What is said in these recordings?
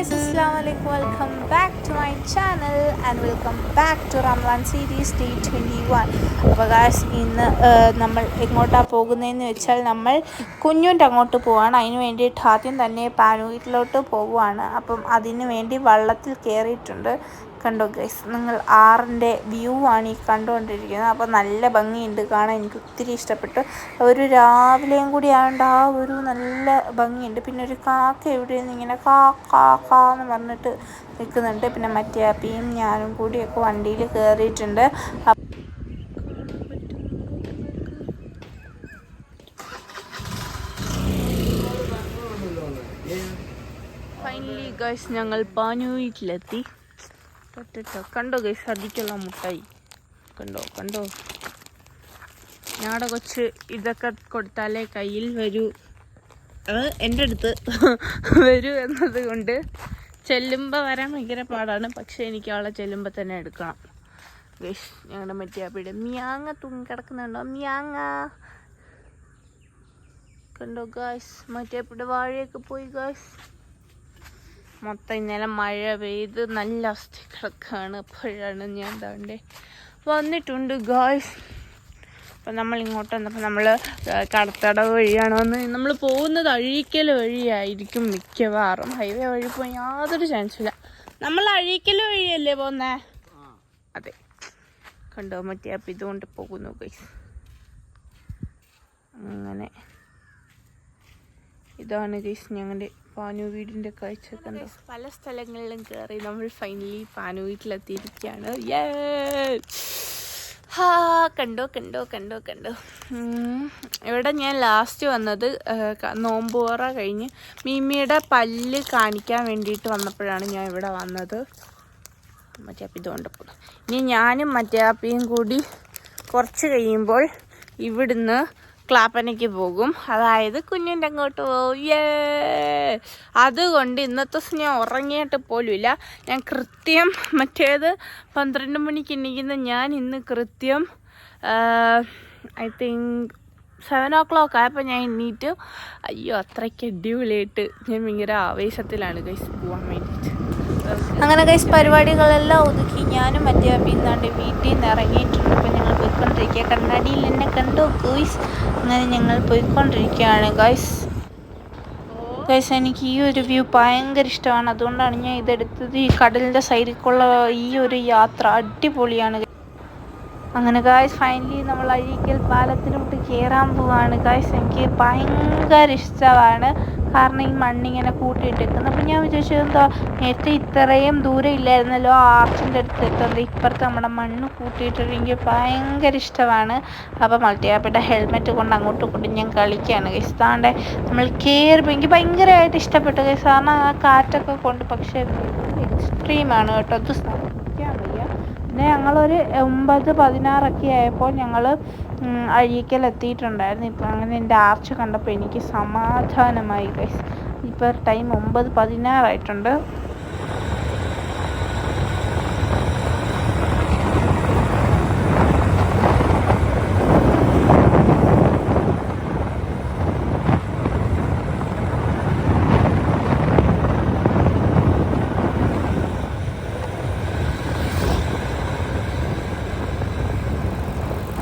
Guys അസ്സാം വലൈക്കും welcome back to my channel and welcome back to Ramzan series day twenty one അപ്പോൾ guys ഇന്ന് നമ്മൾ എങ്ങോട്ടാണ് പോകുന്നതെന്ന് വെച്ചാൽ നമ്മൾ കുഞ്ഞുന്റെ അങ്ങോട്ട് പോവാണ്. അതിന് വേണ്ടിയിട്ട് ആദ്യം തന്നെ പാനൂരിലോട്ട് പോവുകയാണ്. അപ്പം അതിന് വേണ്ടി വള്ളത്തിൽ കയറിയിട്ടുണ്ട്. കണ്ടോ ഗൈസ് നിങ്ങൾ ആറിന്റെ വ്യൂ ആണ് ഈ കണ്ടുകൊണ്ടിരിക്കുന്നത്. അപ്പോൾ നല്ല ഭംഗിയുണ്ട് കാണാൻ. എനിക്ക് ഒത്തിരി ഇഷ്ടപ്പെട്ടു. ഒരു രാവിലെയും കൂടി ആയതുകൊണ്ട് ആ ഒരു നല്ല ഭംഗിയുണ്ട്. പിന്നെ ഒരു കാക്ക എവിടെ നിന്ന് ഇങ്ങനെ കാ കാ കാ എന്ന് പറഞ്ഞിട്ട് നിൽക്കുന്നുണ്ട്. പിന്നെ മറ്റേ അപ്പിയും ഞാനും കൂടിയൊക്കെ വണ്ടിയിൽ കയറിയിട്ടുണ്ട്. ഫൈനലി ഗൈസ് ഞങ്ങൾ പാനൂരിലെത്തി. തൊട്ടിട്ടോ. കണ്ടോ ഗൈസ് അതിക്കുള്ള മുട്ടായി. കണ്ടോ കണ്ടോ? ഞങ്ങളുടെ കൊച്ച് ഇതൊക്കെ കൊടുത്താലേ കയ്യിൽ വരൂ. അത് എന്റെ അടുത്ത് വരൂ എന്നത് കൊണ്ട് ചെല്ലുമ്പോൾ വരാൻ ഭയങ്കര പാടാണ്. പക്ഷേ എനിക്ക് അവളെ ചെല്ലുമ്പോൾ തന്നെ എടുക്കണം. ഗൈസ് ഞങ്ങളുടെ മറ്റേ മ്യാങ്ങ മിയാങ്ങ തൂങ്ങി കിടക്കുന്നുണ്ടോ? മിയാങ്ങ. കണ്ടോ ഗായ്സ് മറ്റേ ഇവിടെ വാഴയൊക്കെ പോയി ഗായ്സ് മൊത്തം ഇന്നലെ മഴ പെയ്ത് നല്ല അവസ്ഥ കിടക്കുകയാണ് അപ്പോഴാണ് ഞാൻ എന്താണ്ട് വന്നിട്ടുണ്ട് ഗായ്സ് അപ്പം നമ്മൾ ഇങ്ങോട്ട് വന്നപ്പോൾ നമ്മൾ കടത്തട വഴിയാണ് വന്ന് നമ്മൾ പോകുന്നത് അഴീക്കൽ വഴിയായിരിക്കും മിക്കവാറും. ഹൈവേ വഴി പോയി യാതൊരു ചാൻസില്ല നമ്മൾ അഴീക്കൽ വഴിയല്ലേ പോന്നേ? അതെ. കണ്ടോ മറ്റേ അപ്പം ഇതുകൊണ്ട് പോകുന്നു ഗൈസ് അങ്ങനെ. ഇതാണ് ഗൈസ് ഞങ്ങളുടെ പാനു വീടിന്റെ കാഴ്ച കണ്ടോ? പല സ്ഥലങ്ങളിലും കയറി നമ്മൾ ഫൈനലി പാനു വീട്ടിലെത്തിയിരിക്കുകയാണ്. ഹാ കണ്ടോ കണ്ടോ കണ്ടോ കണ്ടോ. ഇവിടെ ഞാൻ ലാസ്റ്റ് വന്നത് നോമ്പോറ കഴിഞ്ഞ് മീമിയുടെ പല്ല് കാണിക്കാൻ വേണ്ടിയിട്ട് വന്നപ്പോഴാണ് ഞാൻ ഇവിടെ വന്നത്. മറ്റേ അപ്പി ഇനി ഞാനും മറ്റേ അപ്പിയും കൂടി കുറച്ച് കഴിയുമ്പോൾ ഇവിടുന്ന് ക്ലാപ്പനയ്ക്ക് പോകും. അതായത് കുഞ്ഞിന്റെ അങ്ങോട്ട് പോകും ഏ അതുകൊണ്ട് ഇന്നത്തെ ദിവസം ഞാൻ ഉറങ്ങിയിട്ട് പോലുമില്ല. ഞാൻ കൃത്യം മറ്റേത് പന്ത്രണ്ട് മണിക്ക് എണീക്കുന്ന ഞാൻ ഇന്ന് കൃത്യം I think seven o'clock ആയപ്പോൾ ഞാൻ എണ്ണീറ്റ് അയ്യോ അത്രയ്ക്ക് അടിപൊളിയായിട്ട് ഞാൻ ഭയങ്കര ആവേശത്തിലാണ് ഗൈസ് പോകാൻ വേണ്ടിയിട്ട്. അങ്ങനെ ഗൈസ് പരിപാടികളെല്ലാം ഒതുക്കി ഞാനും മറ്റേ പിന്നാണ്ട് വീട്ടിൽ നിന്ന് ഇറങ്ങിയിട്ടുണ്ട്. അപ്പം ഞങ്ങൾ പോയിക്കൊണ്ടിരിക്കുക കണ്ണാടിയിൽ എന്നെ കണ്ടു ഗൈസ് അങ്ങനെ ഞങ്ങൾ പോയിക്കൊണ്ടിരിക്കുകയാണ് ഗൈസ് ഗൈസ് എനിക്ക് ഈ ഒരു വ്യൂ ഭയങ്കര ഇഷ്ടമാണ്. അതുകൊണ്ടാണ് ഞാൻ ഇതെടുത്തത്. ഈ കടലിന്റെ സൈഡിലേക്കുള്ള ഈ ഒരു യാത്ര അടിപൊളിയാണ്. അങ്ങനെ ഗായ്സ് ഫൈനലി നമ്മൾ അഴീക്കൽ പാലത്തിലോട്ട് കയറാൻ പോവാണ്. ഗായ്സ് എനിക്ക് ഭയങ്കര ഇഷ്ടമാണ്. കാരണം ഈ മണ്ണിങ്ങനെ കൂട്ടിയിട്ടേക്കുന്നത് അപ്പം ഞാൻ വിചാരിച്ചു എന്തോ നേരത്തെ ഇത്രയും ദൂരം ഇല്ലായിരുന്നല്ലോ ആ ആർച്ചിന്റെ അടുത്ത് എത്തുന്നത് ഇപ്പുറത്ത് നമ്മുടെ മണ്ണ് കൂട്ടിയിട്ടുണ്ടെങ്കിൽ ഭയങ്കര ഇഷ്ടമാണ്. അപ്പോൾ മൾട്ടിയാപ്പിയുടെ ഹെൽമെറ്റ് കൊണ്ട് അങ്ങോട്ട് ഇങ്ങോട്ടും ഞാൻ കളിക്കുകയാണ് ഗൈസ് താണ്ടെ നമ്മൾ കയറുമ്പോൾ എനിക്ക് ഭയങ്കരമായിട്ട് ഇഷ്ടപ്പെട്ടു ഗൈസ് കാരണം ആ കാറ്റൊക്കെ കൊണ്ട് പക്ഷേ എക്സ്ട്രീമാണ് കേട്ടോ. അത് പിന്നെ ഞങ്ങളൊരു ഒമ്പത് പതിനാറൊക്കെ ആയപ്പോൾ ഞങ്ങൾ അഴീക്കൽ എത്തിയിട്ടുണ്ടായിരുന്നു ഇപ്പം അങ്ങനെ എന്റെ ആർച്ച് കണ്ടപ്പോൾ എനിക്ക് സമാധാനമായി ഇപ്പോൾ ടൈം ഒമ്പത് പതിനാറായിട്ടുണ്ട്.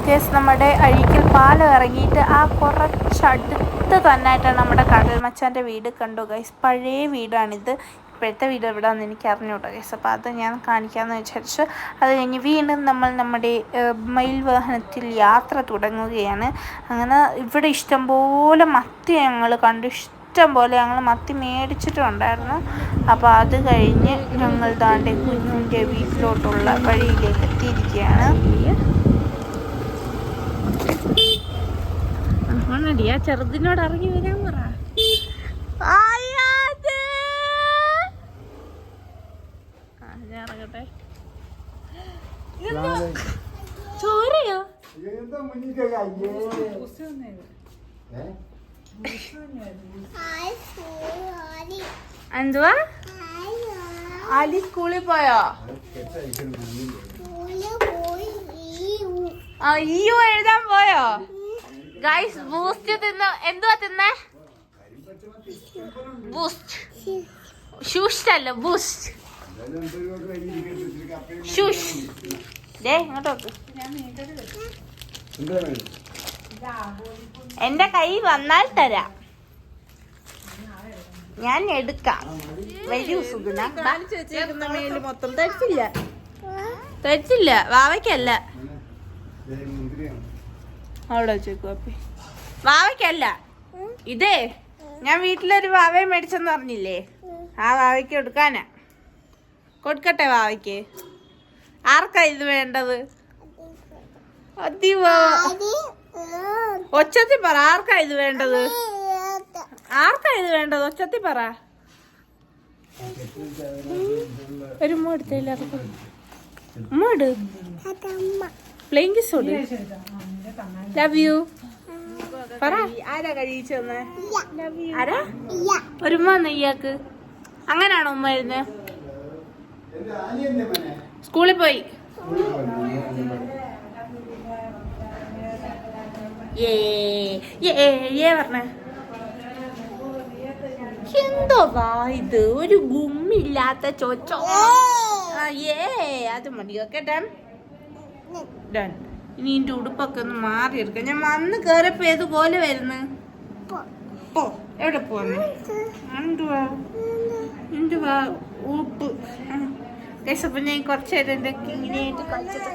കേസ് നമ്മുടെ അഴീക്കൽ പാലം ഇറങ്ങിയിട്ട് ആ കുറച്ചടുത്ത് തന്നെയായിട്ടാണ് നമ്മുടെ കടൽ മച്ചാന്റെ വീട് കണ്ടു ഗൈസ് പഴയ വീടാണിത്. ഇപ്പോഴത്തെ വീട് എവിടെയാണെന്ന് എനിക്ക് അറിഞ്ഞൂട്ടോ ഗൈസ് അപ്പോൾ അത് ഞാൻ കാണിക്കാമെന്ന് വിചാരിച്ചു. അത് കഴിഞ്ഞ് വീണ്ടും നമ്മൾ നമ്മുടെ മയിൽ വാഹനത്തിൽ യാത്ര തുടങ്ങുകയാണ്. അങ്ങനെ ഇവിടെ ഇഷ്ടംപോലെ മത്തി ഞങ്ങൾ കണ്ടു. ഇഷ്ടം പോലെ ഞങ്ങൾ മത്തി മേടിച്ചിട്ടുണ്ടായിരുന്നു. അപ്പോൾ അത് കഴിഞ്ഞ് ഞങ്ങൾ താണ്ടെ കുഞ്ഞുന്റെ വീട്ടിലോട്ടുള്ള വഴിയിലേക്ക് എത്തിയിരിക്കുകയാണ്. ആണടി ആ ചെറുതിനോട് ഇറങ്ങി വരാൻ പറ. ഞാൻ ഇറങ്ങട്ടെ? ചോരയോ? എന്തുവാ? ആലി സ്കൂളിൽ പോയോ? അയ്യോ ഈയോ എഴുതാൻ പോയോ? ഗൈസ് ബൂസ്റ്റ് തിന്ന്. എന്തുവാ തിന്നേ? ബൂസ്റ്റ് ഷൂസ്റ്റ് അല്ല ബൂസ്റ്റ് ഷൂഷ് ദേ ഇങ്ങോട്ട് എന്റെ കൈ വന്നാൽ തരാം. ഞാൻ എടുക്കാം. വലിയ സുഗുണ മൊത്തം തരിച്ചില്ല തരിച്ചില്ല വാവയ്ക്കല്ല. അവിടെ വെച്ചേക്കു അപ്പി വാവയ്ക്കല്ല. ഇതേ ഞാൻ വീട്ടിലൊരു വാവയെ മേടിച്ചെന്ന് പറഞ്ഞില്ലേ? ആ വാവയ്ക്ക് കൊടുക്കാനാ. കൊടുക്കട്ടെ വാവയ്ക്ക്. ആർക്കാ ഇത് വേണ്ടത്? ഒച്ചത്തി പറ ആർക്കാ ഇത് വേണ്ടത്? ആർക്കാ ഇത് വേണ്ടത്? ഒച്ചത്തി പറ. ഒരു ഉമ്മ എടുത്തേ എല്ലാവർക്കും. ഉമ്മ എടു പ്ലെയിൻ കിസോട് ലവ് യു പറ. ആരാ കഴിച്ചു തന്നെ ആരാ? ഒരു ഉമ്മ വന്ന ഇയാൾക്ക് അങ്ങനാണോ ഉമ്മ മനെ? സ്കൂളിൽ പോയി. ഏ ഏ പറഞ്ഞേ. എന്തോ വാ ഇത്? ഒരു ഗുമ്മില്ലാത്ത ചോച്ചോ. ഏ അത് മതി ഓക്കെ ഡൺ. ഡൺ. ഇനി എന്റെ ഉടുപ്പൊക്കെ ഒന്ന് മാറി എടുക്കാം ഞാൻ വന്ന് കേറിയപ്പോ ഏതുപോലെ വരുന്നു? പോ. എവിടെ പോന്ന്? എന്തുവാ? എന്തുവാ? ഉപ്പ് അപ്പൊ ഞാൻ കുറച്ച് നേരം എന്റെ ഇങ്ങനെയായിട്ട് കളിച്ചത്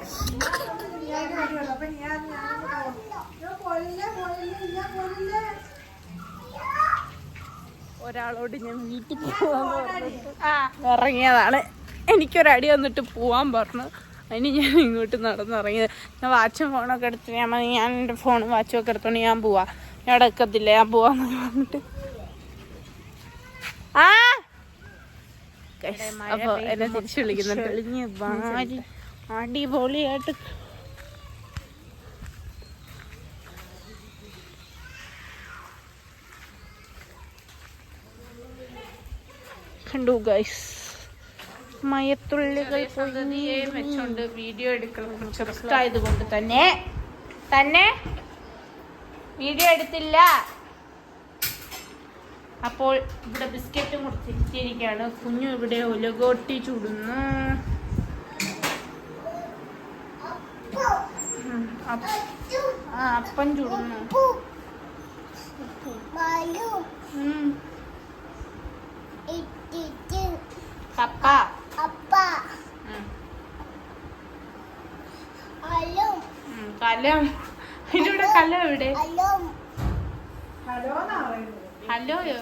ഒരാളോട് ഞാൻ വീട്ടിൽ പോവാൻ ഇറങ്ങിയതാണ്. എനിക്കൊരടി വന്നിട്ട് പോവാൻ പറഞ്ഞു. അതിന് ഞാൻ ഇങ്ങോട്ട് നടന്നിറങ്ങിയത്. ഞാൻ വാച്ചും ഫോണൊക്കെ എടുത്ത് ഞാൻ ഞാൻ എന്റെ ഫോണും വാച്ചും ഒക്കെ എടുത്തോണ്ട് ഞാൻ പോവാ. ഞാൻ എടുക്കത്തില്ല ഞാൻ പോവാന്ന് പറഞ്ഞിട്ട്. ആ! അപ്പൊ എന്നെ തിരിച്ചു വിളിക്കുന്നുണ്ട്. വിളിഞ്ഞ് വാരി അടിപൊളിയായിട്ട്. കണ്ടു ഗൈസ് മയത്തുള്ളികൾ വെച്ചോണ്ട് വീഡിയോ എടുക്കണം. കൊണ്ട് തന്നെ. തന്നെ? വീഡിയോ എടുത്തില്ല. അപ്പോൾ ഇവിടെ ബിസ്ക്കറ്റും കൊടുത്തിരിക്കുകയാണ്. കുഞ്ഞു ഇവിടെ ഒലകോട്ടി ചൂടുന്നു. അപ്പ- ചൂടുന്നു. കപ്പ. കലം. ഇതിലൂടെ കലം എവിടെ? ഹലോയോ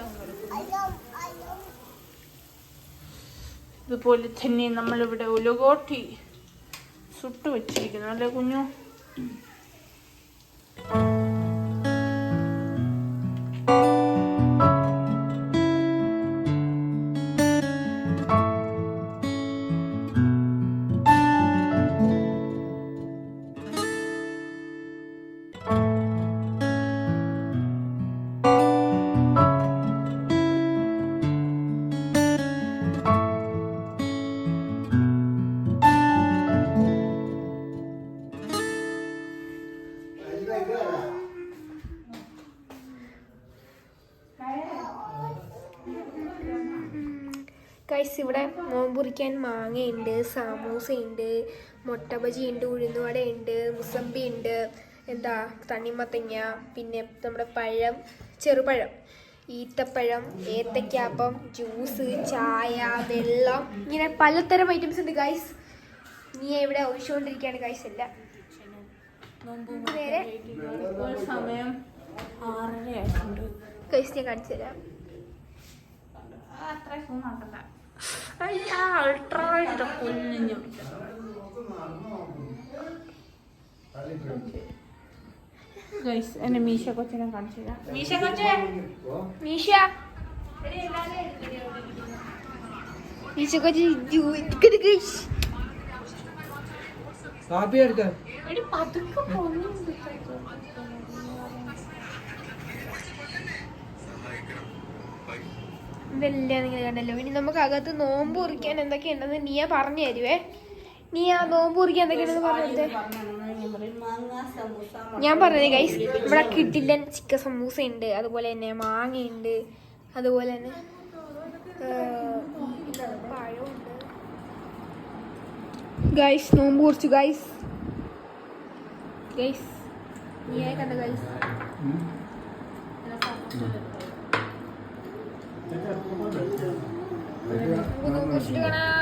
ഇതുപോലെ തന്നെ നമ്മളിവിടെ ഉലകോട്ടി സുട്ടു വെച്ചിരിക്കുന്നു അല്ലേ കുഞ്ഞു? ഗൈസ് ഇവിടെ നോമ്പുറിക്കാൻ മാങ്ങയുണ്ട് സമൂസയുണ്ട് മുട്ട ബജിയുണ്ട് ഉഴുന്നുവടയുണ്ട് മുസമ്പി ഉണ്ട് എന്താ തണ്ണിമത്തങ്ങ പിന്നെ നമ്മുടെ പഴം ചെറുപഴം ഈത്തപ്പഴം ഏത്തക്കാപ്പം ജ്യൂസ് ചായ വെള്ളം ഇങ്ങനെ പലതരം ഐറ്റംസ് ഉണ്ട് ഗൈസ് നീ ഇവിടെ ഒഴിച്ചുകൊണ്ടിരിക്കുകയാണ് ഗൈസ് എല്ലാം. ഇപ്പോൾ സമയം ആറര ആയിട്ടുണ്ട് ഗൈസ് ഞാൻ കാണിച്ചു തരാം അത്ര സൂം ആക്കണ്ട അയ്യാ അൾട്രാവൈറ്റ് കുഞ്ഞു ഗൈസ് എന്നെ മീശ കൊച്ചിനെ കാണിച്ചു തരാം മീശ കൊച്ചേ മീഷ മീശ കൊച്ചു ഗൈസ് കാപ്പി എടുക്ക. എടി പതുക്കെ പോകുന്നുണ്ട്. ഇതെല്ലാം നിങ്ങൾ കണ്ടല്ലോ. ഇനി നമുക്ക് അകത്ത് നോമ്പ് കുറിക്കാൻ എന്തൊക്കെയുണ്ടെന്ന് നീയ പറഞ്ഞു തരുവേ. നീ ആ നോമ്പ് കുറിക്കാൻ എന്തൊക്കെയുണ്ടെന്ന് പറഞ്ഞു തരുവേ ഞാൻ പറഞ്ഞത് ഗൈസ് ഇവിടെ കിട്ടില്ല ചിക്കൻ സമൂസ ഉണ്ട് അതുപോലെ തന്നെ മാങ്ങയുണ്ട് അതുപോലെ തന്നെ ഗൈസ് നോമ്പ് കുറിച്ചു ഗൈസ് ഗൈസ് നീയായി കണ്ട ഗൈസ്. 面白いな。